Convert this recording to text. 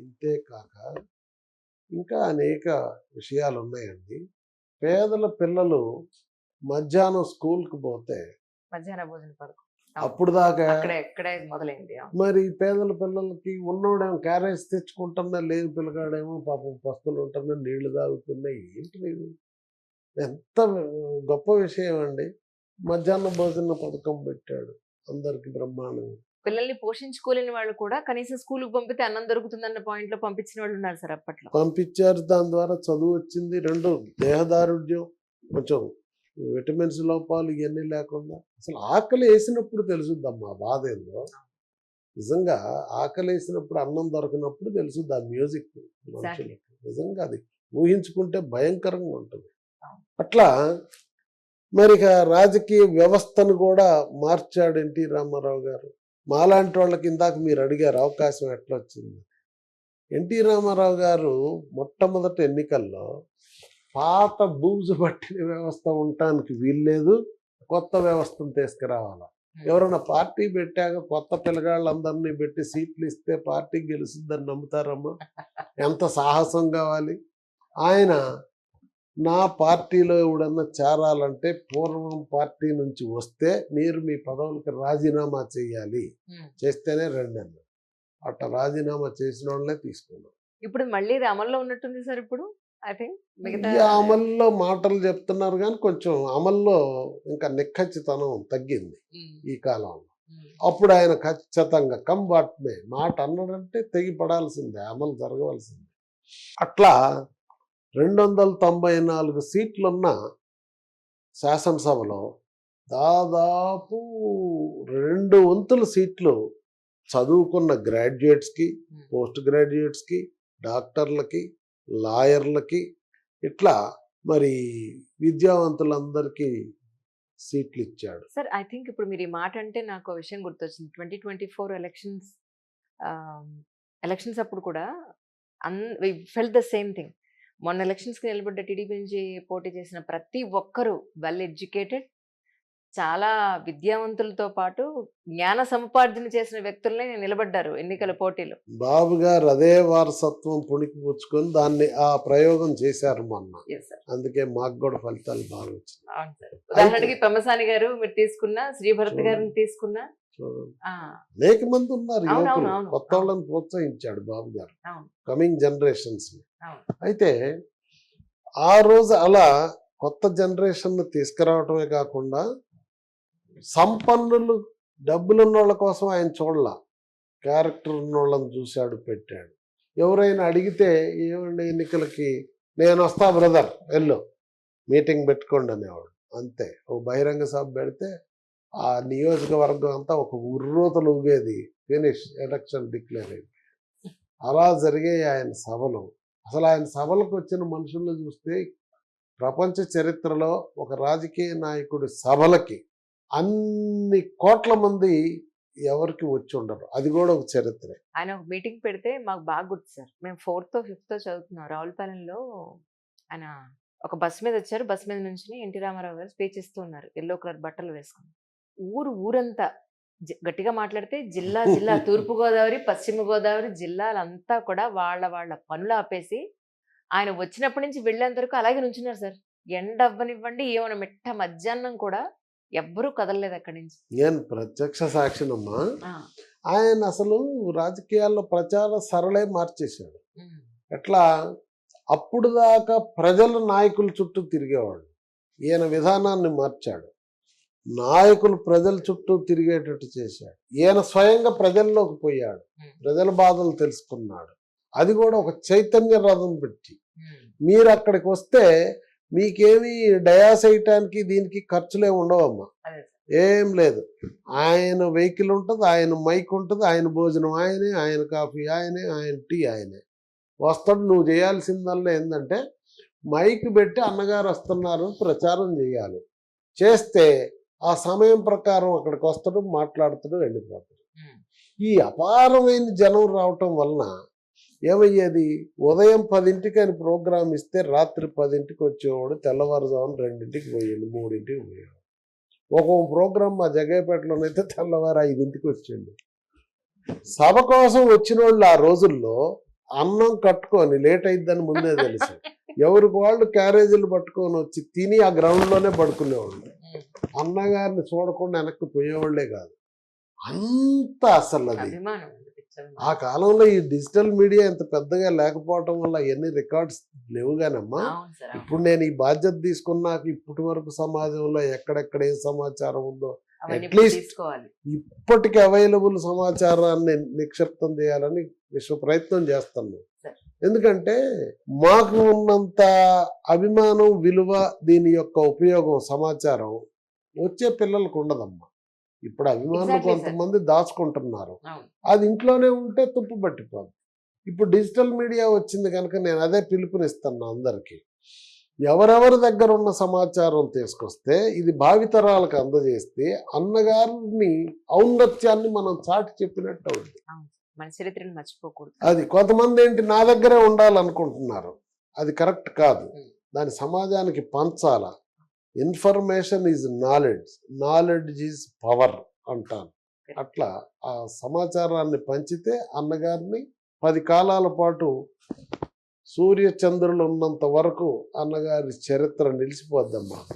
ఇంతే కాక ఇంకా అనేక విషయాలు ఉన్నాయండి పేదల పిల్లలు మధ్యాహ్నం స్కూల్కి పోతే మధ్యాహ్న భోజన పథకం అప్పుడు దాకా మొదలైంది. మరి పేదల పిల్లలకి ఉన్నోడేమో క్యారేజ్ తెచ్చుకుంటున్నా లేని పిల్లగాడేమో పాపం పస్తులు ఉంటున్నా నీళ్ళు తాగుతున్నాయి ఏంటి ఎంత గొప్ప విషయం అండి మధ్యాహ్న భోజన పథకం పెట్టాడు అందరికి బ్రహ్మాండంగా. పిల్లల్ని పోషించుకోలేని వాళ్ళు కూడా కనీసం స్కూల్కి పంపితే అన్నం దొరుకుతుందన్న పాయింట్లో పంపించిన వాళ్ళు ఉన్నారు సార్ అప్పట్లో. పంపించారు దాని ద్వారా చదువు వచ్చింది. రెండు దేహదారుఢ్యం కొంచెం విటమిన్స్ లోపాలు ఇవన్నీ లేకుండా అసలు ఆకలి వేసినప్పుడు తెలుసుద్దమ్మా బాధ ఏందో. నిజంగా ఆకలి వేసినప్పుడు అన్నం దొరకనప్పుడు తెలుసుద్ది ఆ మ్యూజిక్ మనుషులకి. నిజంగా అది ఊహించుకుంటే భయంకరంగా ఉంటుంది. అట్లా మరి రాజకీయ వ్యవస్థను కూడా మార్చాడు ఎన్టీ రామారావు గారు. మాలాంటి వాళ్ళకి ఇందాక మీరు అడిగారు అవకాశం ఎట్లా వచ్చింది ఎన్టీ రామారావు గారు మొట్టమొదటి ఎన్నికల్లో పాత బూజు పట్టిన వ్యవస్థ ఉండటానికి వీల్లేదు కొత్త వ్యవస్థను తీసుకురావాలి? ఎవరైనా పార్టీ పెట్టాక కొత్త పిల్లగాళ్ళందరినీ పెట్టి సీట్లు ఇస్తే పార్టీ గెలుస్తుందని నమ్ముతారమ్మా? ఎంత సాహసం కావాలి? ఆయన నా పార్టీలో ఎవడన్నా చేరాలంటే పూర్వం పార్టీ నుంచి వస్తే మీరు మీ పదవులకు రాజీనామా చేయాలి. చేస్తేనే రండి అన్నారు అట్లా రాజీనామా చేసిన వాళ్ళనే తీసుకున్నాం. ఇప్పుడు మళ్ళీ ఇది అమల్లో ఉన్నట్టుంది సార్ ఇప్పుడు? ఐ థింక్ అమల్లో మాటలు చెప్తున్నారు కానీ కొంచెం అమల్లో ఇంకా నిఖచ్చితనం తగ్గింది ఈ కాలంలో. అప్పుడు ఆయన ఖచ్చితంగా కమ్ వాట్ మే మాట అన్నాడంటే తెగి పడాల్సిందే అమలు జరగవలసిందే. అట్లా రెండు వందల తొంభై నాలుగు సీట్లున్న శాసనసభలో దాదాపు రెండు వంతుల సీట్లు చదువుకున్న గ్రాడ్యుయేట్స్కి. పోస్ట్ గ్రాడ్యుయేట్స్కి డాక్టర్లకి లాయర్లకి ఇట్లా మరి విద్యావంతులందరికీ సీట్లు ఇచ్చాడు సార్ ఐ థింక్ ఇప్పుడు మీరు ఈ మాట అంటే నాకు విషయం గుర్తొచ్చింది. Twenty twenty four elections elections అప్పుడు కూడా అన్ ఫెల్ ద సేమ్ థింగ్. మొన్న ఎలక్షన్స్కి నిలబడ్డ టీడీపీ నుంచి పోటీ చేసిన ప్రతి ఒక్కరూ వెల్ ఎడ్యుకేటెడ్ చాలా విద్యావంతులతో పాటు జ్ఞాన సముపార్జన చేసిన వ్యక్తులనే నిలబడ్డారు ఎన్నికల పోటీలో. బాబు గారు అదే వారసత్వం పుణికి పుచ్చుకొని దాన్ని ఆ ప్రయోగం చేశారు మొన్న. అందుకే మాకు కూడా ఫలితాలు బాగా సార్ ఉదాహరణకి పెమ్మసాని గారు మీరు తీసుకున్న శ్రీభరత్ గారిని తీసుకున్న అనేక మంది ఉన్నారు యువకులు. కొత్త వాళ్ళని ప్రోత్సహించాడు బాబు గారు. Coming generations. అయితే ఆ రోజు అలా కొత్త జనరేషన్ తీసుకురావటమే కాకుండా సంపన్నులు డబ్బులు ఉన్న వాళ్ళ కోసం ఆయన చూడాల. క్యారెక్టర్ ఉన్న వాళ్ళని చూశాడు పెట్టాడు. ఎవరైనా అడిగితే ఏమండి ఎన్నికలకి? నేను వస్తా బ్రదర్ వెళ్ళు. మీటింగ్ పెట్టుకోండి అనేవాడు. అంతే. ఓ బహిరంగ సభ పెడితే ఆ నియోజకవర్గం అంతా ఒక ఉర్రోతలు ఊగేది ఫినిష్ ఎలక్షన్ డిక్లేర్ అయింది. అలా జరిగాయి ఆయన సభలు. అసలు ఆయన సభలకు వచ్చిన మనుషులను చూస్తే ప్రపంచ చరిత్రలో ఒక రాజకీయ నాయకుడి సభలకి అన్ని కోట్ల మంది ఎవరికి వచ్చి ఉండరు. అది కూడా ఒక చరిత్రే. ఆయన ఒక మీటింగ్ పెడితే మాకు బాగా గుర్తు సార్. మేము ఫోర్త్ ఫిఫ్త్ చదువుతున్నాం. రావులపాలెంలో ఆయన ఒక బస్ మీద వచ్చారు. బస్ మీద నుంచి ఎన్టీ రామారావు గారు స్పీచ్ ఇస్తూ ఉన్నారు. ఎల్లో కలర్ బట్టలు వేసుకుని. ఊరు ఊరంతా గట్టిగా మాట్లాడితే జిల్లా జిల్లా తూర్పు గోదావరి పశ్చిమ గోదావరి జిల్లాలంతా కూడా వాళ్ళ వాళ్ళ పనులు ఆపేసి ఆయన వచ్చినప్పటి నుంచి వెళ్ళేంత వరకు అలాగే నుంచున్నారు సార్. ఎండ అవ్వనివ్వండి ఏమైనా మిట్ట మధ్యాహ్నం కూడా ఎవ్వరూ కదలలేదు అక్కడి నుంచి. నేను ప్రత్యక్ష సాక్షినమ్మా ఆయన అసలు రాజకీయాల్లో ప్రచార సరళే మార్చేశాడు. ఎట్లా? అప్పుడు దాకా ప్రజల నాయకుల చుట్టూ తిరిగేవాడు. ఈయన విధానాన్ని మార్చాడు. నాయకులు ప్రజల చుట్టూ తిరిగేటట్టు చేశాడు. ఈయన స్వయంగా ప్రజల్లోకి పోయాడు. ప్రజల బాధలు తెలుసుకున్నాడు. అది కూడా ఒక చైతన్య రథం పెట్టి. మీరు అక్కడికి వస్తే మీకేమీ డయాస్ వేయటానికి దీనికి ఖర్చులే ఉండవమ్మా. ఏం లేదు. ఆయన వెహికల్ ఉంటుంది ఆయన మైక్ ఉంటుంది ఆయన భోజనం ఆయనే ఆయన కాఫీ ఆయనే ఆయన టీ ఆయనే. వస్తాడు నువ్వు చేయాల్సిందల్లా ఏంటంటే మైక్ పెట్టి అన్నగారు వస్తున్నారు ప్రచారం చేయాలి. చేస్తే ఆ సమయం ప్రకారం అక్కడికి వస్తాడు మాట్లాడుతాడు వెళ్ళిపోతాడు. ఈ అపారమైన జనం రావటం వలన ఏమయ్యేది? ఉదయం పదింటికి ఆయన ప్రోగ్రామ్ ఇస్తే రాత్రి పదింటికి వచ్చేవాడు తెల్లవారుజామున రెండింటికి పోయాడు మూడింటికి పోయాడు ఒక్కొక్క ప్రోగ్రామ్ మా జగేపేటలోనైతే తెల్లవారు ఐదింటికి వచ్చిండు సభ కోసం వచ్చిన వాళ్ళు ఆ రోజుల్లో అన్నం కట్టుకొని లేట్ అయిద్దని ముందే తెలుసు. ఎవరికి వాళ్ళు క్యారేజీలు పట్టుకొని వచ్చి తిని ఆ గ్రౌండ్లోనే పడుకునేవాళ్ళు. అన్నగారిని చూడకుండా వెనక్కి పోయేవాళ్ళే కాదు అంత అసలు అది. ఆ కాలంలో ఈ డిజిటల్ మీడియా ఇంత పెద్దగా లేకపోవటం వల్ల ఎన్ని రికార్డ్స్ లేవుగానమ్మా. ఇప్పుడు నేను ఈ బాధ్యత తీసుకున్నాక ఇప్పటి వరకు సమాజంలో ఎక్కడెక్కడ ఏ సమాచారం ఉందో తీసుకోవాలి ఇప్పటికి అవైలబుల్ సమాచారాన్ని నిక్షిప్తం చేయాలని విశ్వ ప్రయత్నం చేస్తున్నాం సరే. ఎందుకంటే మాకు ఉన్నంత అభిమానం విలువ దీని యొక్క ఉపయోగం సమాచారం వచ్చే పిల్లలకు ఉండదమ్మా. ఇప్పుడు అభిమానులు. కొంతమంది దాచుకుంటున్నారు. అది ఇంట్లోనే ఉంటే తుప్పు పట్టిపోదు. ఇప్పుడు డిజిటల్ మీడియా వచ్చింది కనుక నేను అదే పిలుపునిస్తున్నా అందరికీ. ఎవరెవరి దగ్గర ఉన్న సమాచారం తీసుకొస్తే ఇది భావితరాలకు అందజేస్తే అన్నగారిని ఔన్నత్యాన్ని మనం చాటి చెప్పినట్టు అవుతుంది మన చరిత్రను మర్చిపోకూడదు. అది కొంతమంది ఏంటి నా దగ్గరే ఉండాలనుకుంటున్నారు. అది కరెక్ట్ కాదు. దాని సమాజానికి Panchala. Information is knowledge. Knowledge is power అంటాను అట్లా ఆ సమాచారాన్ని పంచితే అన్నగారిని పది కాలాల పాటు సూర్య చంద్రులు ఉన్నంత వరకు అన్నగారి చరిత్ర నిలిచిపోద్దమ్మా.